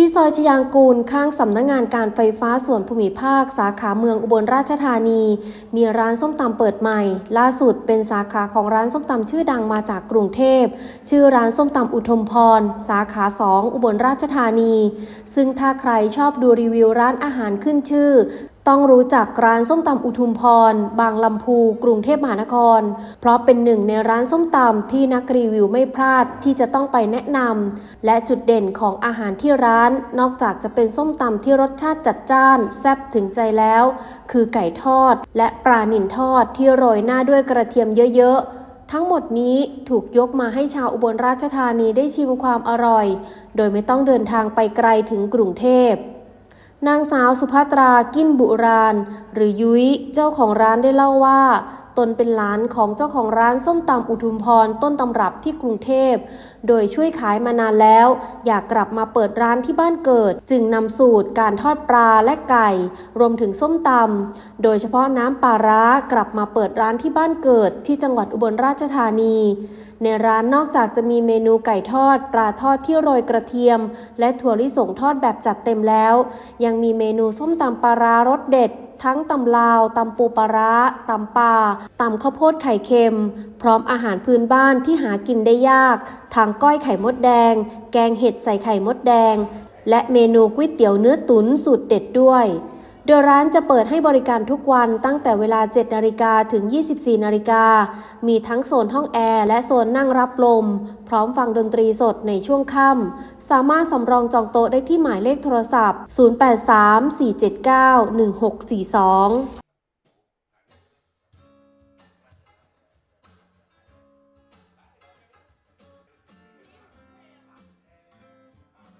ที่ซอยชยางกูลข้างสำนักงงานการไฟฟ้าส่วนภูมิภาค สาขาเมืองอุบลราชธานี มีร้านส้มตำเปิดใหม่ ล่าสุดเป็นสาขาของร้านส้มตำชื่อดังมาจากกรุงเทพ ชื่อร้านส้มตำอุทมพร สาขาสองอุบลราชธานี ซึ่งถ้าใครชอบดูรีวิวร้านอาหารขึ้นชื่อ ต้องรู้จักร้านส้มตำอุทุมพร บางลำพูกรุงเทพมหานคร เพราะเป็นหนึ่งในร้านส้มตำที่นักรีวิวไม่พลาดที่จะต้องไปแนะนำและจุดเด่นของอาหารที่ร้าน นอกจากจะเป็นส้มตำที่รสชาติจัดจ้าน แซ่บถึงใจแล้ว คือไก่ทอด และปลาหนินทอดที่โรยหน้าด้วยกระเทียมเยอะๆทั้งหมดนี้ถูกยกมาให้ชาวอุบลราชธานีได้ชิมความอร่อย โดยไม่ต้องเดินทางไปไกลถึงกรุงเทพ นางสาวสุภัตรา กินบุราณ หรือยุ้ย เจ้าของร้านได้เล่าว่า ตนเป็นหลานของเจ้าของร้านส้มตำอุทุมพรต้นตำรับที่กรุงเทพ โดยช่วยขายมานานแล้ว อยากกลับมาเปิดร้านที่บ้านเกิด จึงนำสูตรการทอดปลาและไก่ รวมถึงส้มตำโดยเฉพาะน้ำปลาร้ากลับมาเปิดร้านที่บ้านเกิด ที่จังหวัดอุบลราชธานี ในร้านนอกจากจะมีเมนูไก่ทอด ปลาทอดที่โรยกระเทียม และถั่วลิสงทอดแบบจัดเต็มแล้ว ยังมีเมนูส้มตำปลาร้ารสเด็ด ทั้งตำลาวตำปูปลาระตำปลาตำข้าวโพดไข่เค็ม พร้อมอาหารพื้นบ้านที่หากินได้ยาก ทางก้อยไข่มดแดง แกงเห็ดใส่ไข่มดแดง และเมนูก๋วยเตี๋ยวเนื้อตุ๋นสูตรเด็ดด้วย โดยร้านจะเปิดให้บริการทุกวันตั้งแต่เวลา 7 นาฬิกาถึง 24 นาฬิกา มีทั้งโซนห้องแอร์และโซนนั่งรับลม พร้อมฟังดนตรีสดในช่วงค่ำ สามารถสำรองจองโต๊ะได้ที่หมายเลขโทรศัพท์ 083 479 1642